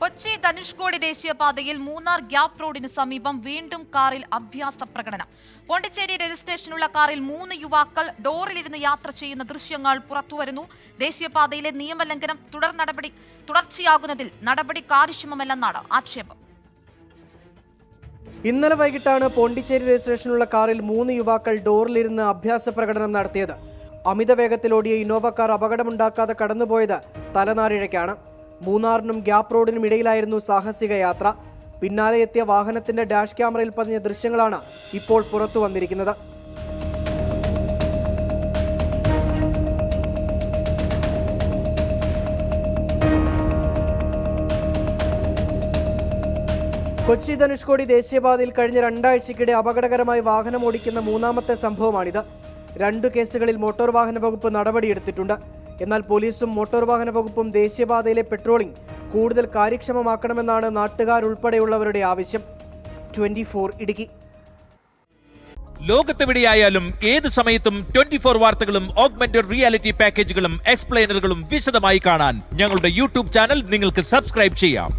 കൊച്ചി ധനുഷ്കോടി ദേശീയപാതയിൽ മൂന്നാർ ഗ്യാപ് റോഡിന് സമീപം വീണ്ടും കാറിൽ അഭ്യാസ പ്രകടനം. പോണ്ടിച്ചേരി രജിസ്ട്രേഷനുള്ള കാറിൽ മൂന്ന് യുവാക്കൾ ഡോറിലിരുന്ന് യാത്ര ചെയ്യുന്ന ദൃശ്യങ്ങൾ പുറത്തുവരുന്നു. ദേശീയപാതയിലെ നിയമലംഘനം തുടർ നടപടി തുടർച്ചയാകുന്നതിൽ നടപടി കാര്യക്ഷമമല്ലെന്നാണ് ആക്ഷേപം. ഇന്നലെ വൈകിട്ടാണ് പോണ്ടിച്ചേരി രജിസ്ട്രേഷനുള്ള കാറിൽ മൂന്ന് യുവാക്കൾ ഡോറിലിരുന്ന് അഭ്യാസ പ്രകടനം നടത്തിയത്. അമിത വേഗത്തിലോടിയ ഇന്നോവ കാർ അപകടമുണ്ടാക്കാതെ കടന്നുപോയത് തലനാരിഴയ്ക്കാണ്. മൂന്നാറിനും ഗ്യാപ് റോഡിനും ഇടയിലായിരുന്നു സാഹസിക യാത്ര. പിന്നാലെ എത്തിയ വാഹനത്തിന്റെ ഡാഷ് ക്യാമറയിൽ പതിഞ്ഞ ദൃശ്യങ്ങളാണ് ഇപ്പോൾ പുറത്തു വന്നിരിക്കുന്നത്. കൊച്ചി ധനുഷ്കോടി ദേശീയപാതയിൽ കഴിഞ്ഞ രണ്ടാഴ്ചക്കിടെ അപകടകരമായി വാഹനം ഓടിക്കുന്ന മൂന്നാമത്തെ സംഭവമാണിത്. രണ്ടു കേസുകളിൽ മോട്ടോർ വാഹന വകുപ്പ് നടപടിയെടുത്തിട്ടുണ്ട്. എന്നാൽ പോലീസും മോട്ടോർ വാഹന വകുപ്പും ദേശീയപാതയിലെ പെട്രോളിംഗ് കൂടുതൽ കാര്യക്ഷമമാക്കണമെന്നാണ് നാട്ടുകാരുൾപ്പെടെയുള്ളവരുടെ ആവശ്യം. Twenty four Idukki. ലോകത്തെവിടെയായാലും ഏത് സമയത്തും ട്വന്റി ഫോർ വാർത്തകളും ഓഗ്മെന്റഡ് റിയാലിറ്റി പാക്കേജുകളും എക്സ്പ്ലെയിനറുകളും വിശദമായി കാണാൻ ഞങ്ങളുടെ യൂട്യൂബ് ചാനൽ നിങ്ങൾക്ക് സബ്സ്ക്രൈബ് ചെയ്യാം.